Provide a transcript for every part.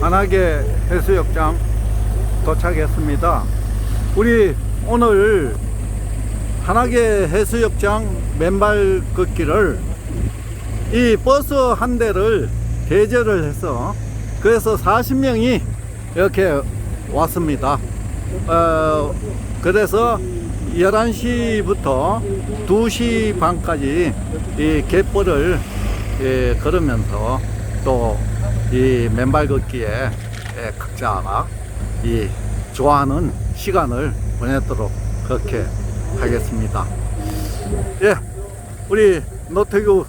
한하계 해수욕장 도착했습니다. 우리 오늘 한하계 해수욕장 맨발 걷기를 이 버스 한 대를 대절을 해서 그래서 40명이 이렇게 왔습니다. 어, 그래서 11시부터 2시 반까지 이 갯벌을 예, 걸으면서 또 이 맨발 걷기에 예, 각자가 이 좋아하는 시간을 보내도록 그렇게 하겠습니다. 예, 우리 노태규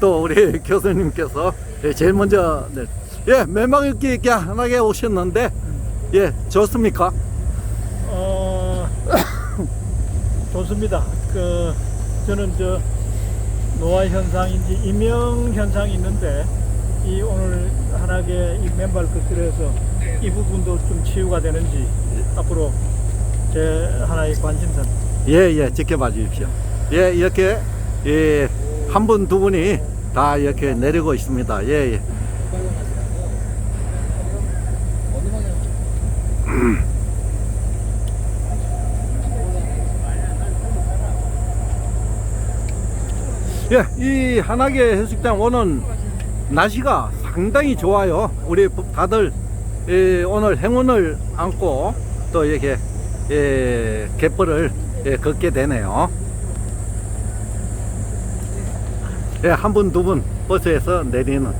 또 우리 교수님께서 예, 제일 먼저 네, 예 맨발 걷기 이렇게 하나게 오셨는데 예 좋습니까? 어, 좋습니다. 그 저는 저 노화 현상인지 이명 현상이 있는데 이 오늘 한하게 이 맨발 걷기를 해서 이 부분도 좀 치유가 되는지 앞으로 제 하나의 관심사. 예, 예, 지켜봐 주십시오. 예, 이렇게, 예, 한 분, 두 분이 다 이렇게 내리고 있습니다. 예, 예. 예, 이 한하계 해수욕장 오는 날씨가 상당히 좋아요. 우리 다들 예, 오늘 행운을 안고 또 이렇게 예, 갯벌을 예, 걷게 되네요. 예, 한 분, 두 분 버스에서 내리는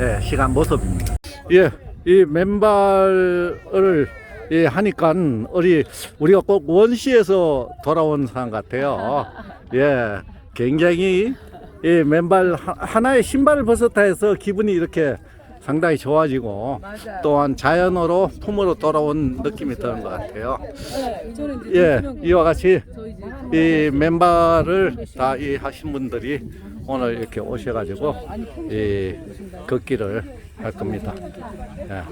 예, 시간 모습입니다. 예, 이 맨발을 예, 하니까 우리 우리가 꼭 원시에서 돌아온 사람 같아요. 예, 굉장히 이 맨발 하- 하나의 신발을 벗었다 해서 기분이 이렇게 상당히 좋아지고 또한 자연으로 품으로 돌아온 느낌이 드는 것 같아요. 예, 이와 같이 이 맨발을 다 이 하신 분들이 오늘 이렇게 오셔가지고 이 걷기를 할 겁니다. 예.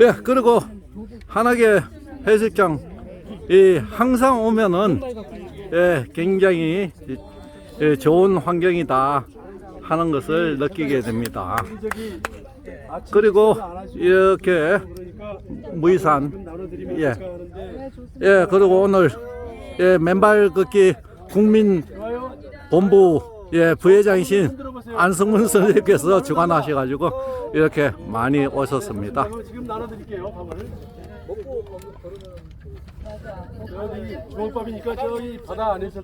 예, 그리고 한하계 해수욕장 이 항상 오면은 예, 굉장히 이- 예, 좋은 환경이다 하는 것을 느끼게 됩니다. 그리고 이렇게 무이산 예, 예 그리고 오늘 예, 맨발 걷기 국민 본부 예, 부회장이신 안성문 선생님께서 주관하셔가지고 이렇게 많이 오셨습니다. 지금 나눠드릴게요, 밥을. 여기 주먹밥이니까 저기 바다 안에서